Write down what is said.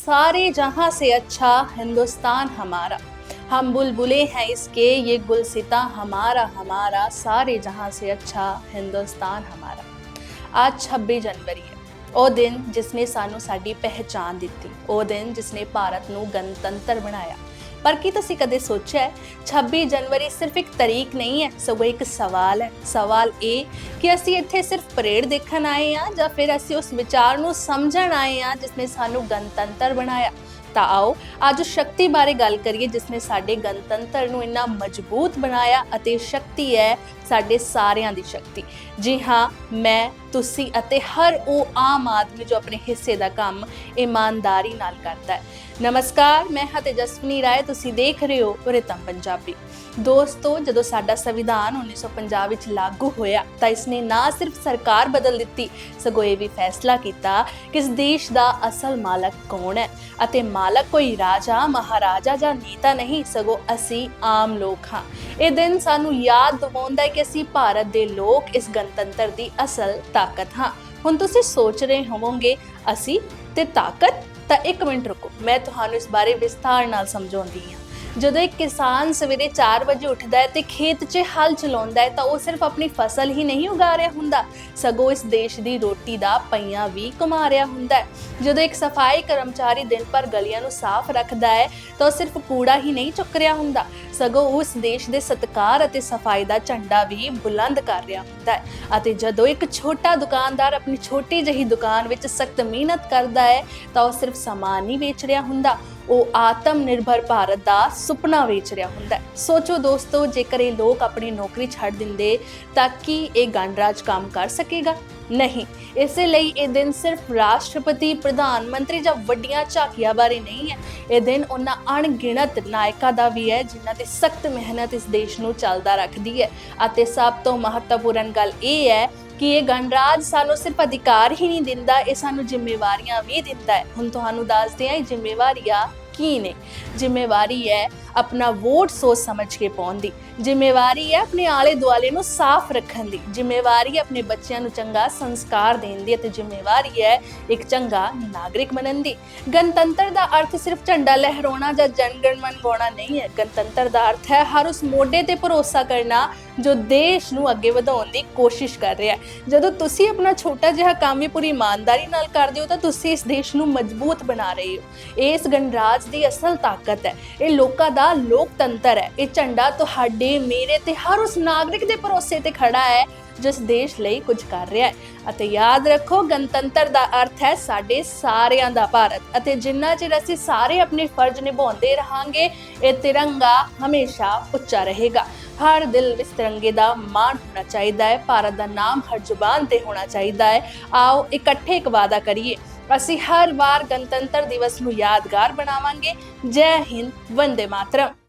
सारे जहां से अच्छा हिंदुस्तान हमारा हम बुलबुले हैं इसके ये गुलसिता हमारा हमारा सारे जहां से अच्छा हिंदुस्तान हमारा ਅੱਜ 26 ਜਨਵਰੀ ਹੈ ਉਹ ਦਿਨ ਜਿਸਨੇ ਸਾਨੂੰ ਸਾਡੀ ਪਹਿਚਾਨ ਦਿੱਤੀ ਉਹ ਦਿਨ ਜਿਸਨੇ ਭਾਰਤ ਨੂੰ ਗਣਤੰਤਰ ਬਣਾਇਆ ਪਰ ਕੀ ਤੁਸੀਂ ਕਦੇ ਸੋਚਿਆ ਹੈ 26 ਜਨਵਰੀ ਸਿਰਫ ਇੱਕ ਤਾਰੀਖ ਨਹੀਂ ਹੈ, ਸਗੋਂ ਇੱਕ ਸਵਾਲ ਹੈ। ਸਵਾਲ ਇਹ ਕਿ ਅਸੀਂ ਇੱਥੇ ਸਿਰਫ ਪਰੇਡ ਦੇਖਣ ਆਏ ਹਾਂ ਜਾਂ ਫਿਰ ਅਸੀਂ ਉਸ ਵਿਚਾਰ ਨੂੰ ਸਮਝਣ ਆਏ ਹਾਂ ਜਿਸਨੇ ਸਾਨੂੰ ਗਣਤੰਤਰ ਬਣਾਇਆ? ਤਾਂ ਆਓ, ਅੱਜ ਉਸ ਸ਼ਕਤੀ ਬਾਰੇ ਗੱਲ ਕਰੀਏ ਜਿਸਨੇ ਸਾਡੇ ਗਣਤੰਤਰ ਨੂੰ ਇੰਨਾ ਮਜ਼ਬੂਤ ਬਣਾਇਆ ਅਤੇ ਸ਼ਕਤੀ ਹੈ ਸਾਡੇ ਸਾਰਿਆਂ ਦੀ ਸ਼ਕਤੀ। ਜੀ ਹਾਂ, ਮੈਂ, ਤੁਸੀਂ ਅਤੇ ਹਰ ਉਹ ਆਮ ਆਦਮੀ ਜੋ ਆਪਣੇ ਹਿੱਸੇ ਦਾ ਕੰਮ ਇਮਾਨਦਾਰੀ ਨਾਲ ਕਰਦਾ ਹੈ। ਨਮਸਕਾਰ, ਮੈਂ ਹਾਂ ਤੇਜਸਵਨੀ ਰਾਏ, ਤੁਸੀਂ ਦੇਖ ਰਹੇ ਹੋ ਰਿਤਮ ਪੰਜਾਬੀ। ਦੋਸਤੋ, ਜਦੋਂ ਸਾਡਾ ਸੰਵਿਧਾਨ 1950 ਵਿੱਚ ਲਾਗੂ ਹੋਇਆ, ਤਾਂ ਇਸਨੇ ਨਾ ਸਿਰਫ ਸਰਕਾਰ ਬਦਲ ਦਿੱਤੀ, ਸਗੋਂ ਇਹ ਵੀ ਫੈਸਲਾ ਕੀਤਾ ਕਿ ਇਸ ਦੇਸ਼ ਦਾ ਅਸਲ ਮਾਲਕ ਕੌਣ ਹੈ ਅਤੇ ਮਾਲਕ ਕੋਈ ਰਾਜਾ, ਮਹਾਰਾਜਾ ਜਾਂ ਨੇਤਾ ਨਹੀਂ, ਸਗੋਂ ਅਸੀਂ ਆਮ ਲੋਕ ਹਾਂ। ਇਹ ਦਿਨ ਸਾਨੂੰ ਯਾਦ ਦਿਵਾਉਂਦਾ ਹੈ ਕਿ ਅਸੀਂ ਭਾਰਤ ਦੇ ਲੋਕ ਇਸ ਗਣਤੰਤਰ ਦੀ ਅਸਲ ਤਾਕਤ ਹਾਂ। ਹੁਣ ਤੁਸੀਂ ਸੋਚ ਰਹੇ ਹੋਵੋਗੇ, ਅਸੀਂ ਤੇ ਤਾਕਤ? ਤਾਂ ਇੱਕ ਮਿੰਟ ਰੁਕੋ, ਮੈਂ ਤੁਹਾਨੂੰ ਇਸ ਬਾਰੇ ਵਿਸਥਾਰ ਨਾਲ ਸਮਝਾਉਂਦੀ ਹਾਂ। ਜਦੋਂ ਇੱਕ ਕਿਸਾਨ ਸਵੇਰੇ 4 ਵਜੇ ਉੱਠਦਾ ਹੈ ਤੇ ਖੇਤ 'ਚ ਹਲ ਚਲਾਉਂਦਾ ਹੈ ਤਾਂ ਉਹ ਸਿਰਫ ਆਪਣੀ ਫਸਲ ਹੀ ਨਹੀਂ ਉਗਾ ਰਿਹਾ ਹੁੰਦਾ। ਸਗੋਂ ਇਸ ਦੇਸ਼ ਦੀ ਰੋਟੀ ਦਾ ਪਈਆਂ ਵੀ ਕਮਾ ਰਿਹਾ ਹੁੰਦਾ ਹੈ। ਜਦੋਂ ਇੱਕ ਸਫ਼ਾਈ ਕਰਮਚਾਰੀ ਦਿਨ ਭਰ ਗਲੀਆਂ ਨੂੰ ਸਾਫ਼ ਰੱਖਦਾ ਹੈ ਤਾਂ ਉਹ ਸਿਰਫ ਕੂੜਾ ਹੀ ਨਹੀਂ ਚੁੱਕ ਰਿਹਾ ਹੁੰਦਾ। ਸਗੋਂ ਉਸ ਦੇਸ਼ ਦੇ ਸਤਕਾਰ ਅਤੇ ਸਫ਼ਾਈ ਦਾ ਝੰਡਾ ਵੀ ਬੁਲੰਦ ਕਰ ਰਿਹਾ ਹੁੰਦਾ ਹੈ ਅਤੇ ਜਦੋਂ ਇੱਕ ਛੋਟਾ ਦੁਕਾਨਦਾਰ ਆਪਣੀ ਛੋਟੀ ਜਿਹੀ ਦੁਕਾਨ ਵਿੱਚ ਸਖਤ ਮਿਹਨਤ ਕਰਦਾ ਹੈ ਤਾਂ ਉਹ ਸਿਰਫ ਸਮਾਨ ਨਹੀਂ ਵੇਚ ਰਿਹਾ ਹੁੰਦਾ। ਉਹ ਆਤਮ ਨਿਰਭਰ ਭਾਰਤ ਦਾ ਸੁਪਨਾ ਵੇਚ ਰਿਹਾ ਹੁੰਦਾ ਹੈ। ਸੋਚੋ ਦੋਸਤੋ, ਜੇਕਰ ਇਹ ਲੋਕ ਆਪਣੀ ਨੌਕਰੀ ਛੱਡ ਦਿੰਦੇ ਤਾਂ ਕੀ ਇਹ ਗਣਰਾਜ ਕੰਮ ਕਰ ਸਕੇਗਾ? ਨਹੀਂ। ਇਸੇ ਲਈ ਇਹ ਦਿਨ ਸਿਰਫ ਰਾਸ਼ਟਰਪਤੀ, ਪ੍ਰਧਾਨ ਮੰਤਰੀ ਜਾਂ ਵੱਡੀਆਂ ਝਾਕੀਆਂ ਬਾਰੇ ਨਹੀਂ ਹੈ। ਇਹ ਦਿਨ ਉਹਨਾਂ ਅਣਗਿਣਤ ਨਾਇਕਾਂ ਦਾ ਵੀ ਹੈ, ਜਿਨ੍ਹਾਂ ਦੀ ਸਖਤ ਮਿਹਨਤ ਇਸ ਦੇਸ਼ ਨੂੰ ਚੱਲਦਾ ਰੱਖਦੀ ਹੈ। ਅਤੇ ਸਭ ਤੋਂ ਮਹੱਤਵਪੂਰਨ ਗੱਲ ਇਹ ਹੈ ਕਿ ਇਹ ਗਣਰਾਜ ਸਾਨੂੰ ਸਿਰਫ ਅਧਿਕਾਰ ਹੀ ਨਹੀਂ ਦਿੰਦਾ, ਇਹ ਸਾਨੂੰ ਜ਼ਿੰਮੇਵਾਰੀਆਂ ਵੀ ਦਿੰਦਾ ਹੈ। ਹੁਣ ਤੁਹਾਨੂੰ ਦੱਸਦੇ ਹਾਂ, ਇਹ ਜ਼ਿੰਮੇਵਾਰੀਆਂ ਕੀ ਨੇ ਜ਼ਿੰਮੇਵਾਰੀ ਹੈ ਆਪਣਾ ਵੋਟ ਸੋਚ ਸਮਝ ਕੇ ਪਾਉਣ ਦੀ। ਜ਼ਿੰਮੇਵਾਰੀ ਹੈ ਆਪਣੇ ਆਲੇ ਦੁਆਲੇ ਨੂੰ ਸਾਫ਼ ਰੱਖਣ ਦੀ। ਜ਼ਿੰਮੇਵਾਰੀ ਹੈ ਆਪਣੇ ਬੱਚਿਆਂ ਨੂੰ ਚੰਗਾ ਸੰਸਕਾਰ ਦੇਣ ਦੀ ਅਤੇ ਜ਼ਿੰਮੇਵਾਰੀ ਹੈ ਇੱਕ ਚੰਗਾ ਨਾਗਰਿਕ ਬਣਨ ਦੀ। ਗਣਤੰਤਰ ਦਾ ਅਰਥ ਸਿਰਫ ਝੰਡਾ ਲਹਿਰਾਉਣਾ ਜਾਂ ਜਨਗਣ ਮਨ ਨਹੀਂ ਹੈ। ਗਣਤੰਤਰ ਦਾ ਅਰਥ ਹੈ ਹਰ ਉਸ ਮੋਢੇ ਤੇ ਭਰੋਸਾ ਕਰਨਾ ਜੋ ਦੇਸ਼ ਨੂੰ ਅੱਗੇ ਵਧਾਉਣ ਦੀ ਕੋਸ਼ਿਸ਼ ਕਰ ਰਿਹਾ ਹੈ। ਜਦੋਂ ਤੁਸੀਂ ਆਪਣਾ ਛੋਟਾ ਜਿਹਾ ਕੰਮ ਵੀ ਪੂਰੀ ਇਮਾਨਦਾਰੀ ਨਾਲ ਕਰਦੇ ਹੋ ਤਾਂ ਤੁਸੀਂ ਇਸ ਦੇਸ਼ ਨੂੰ ਮਜ਼ਬੂਤ ਬਣਾ ਰਹੇ ਹੋ। ਇਸ ਗਣਰਾਜ ਦੀ ਅਸਲ ਤਾਕਤ ਹੈ। ਇਹ ਲੋਕਾਂ ਦਾ ਲੋਕਤੰਤਰ ਹੈ। ਇਹ ਝੰਡਾ ਤੁਹਾਡੇ ਮੇਰੇ ਤੇ ਹਰ ਉਸ ਨਾਗਰਿਕ ਦੇ ਭਰੋਸੇ ਤੇ ਖੜਾ ਹੈ, ਜਿਸ ਦੇਸ਼ ਲਈ ਕੁਝ ਕਰ ਰਿਹਾ ਹੈ। ਅਤੇ ਯਾਦ ਰੱਖੋ, ਗਣਤੰਤਰ ਦਾ ਅਰਥ ਹੈ ਸਾਡੇ ਸਾਰਿਆਂ ਦਾ ਭਾਰਤ। ਅਤੇ ਜਿੰਨਾ ਚਿਰ ਅਸੀਂ ਸਾਰੇ ਆਪਣੇ ਫਰਜ਼ ਨਿਭਾਉਂਦੇ ਰਹਾਂਗੇ, ਇਹ ਤਿਰੰਗਾ ਹਮੇਸ਼ਾ ਉੱਚਾ ਰਹੇਗਾ। ਹਰ ਦਿਲ ਇਸ ਤਿਰੰਗੇ ਦਾ ਮਾਣ ਹੋਣਾ ਚਾਹੀਦਾ ਹੈ, ਭਾਰਤ ਦਾ ਨਾਮ ਹਰ ਜ਼ੁਬਾਨ ਤੇ ਹੋਣਾ ਚਾਹੀਦਾ ਹੈ। ਆਓ ਇਕੱਠੇ ਇੱਕ ਵਾਅਦਾ ਕਰੀਏ। ਅਸੀਂ ਹਰ ਵਾਰ ਗਣਤੰਤਰ ਦਿਵਸ ਨੂੰ ਯਾਦਗਾਰ ਬਣਾਵਾਂਗੇ। ਜੈ ਹਿੰਦ, ਵੰਦੇ ਮਾਤਰਮ।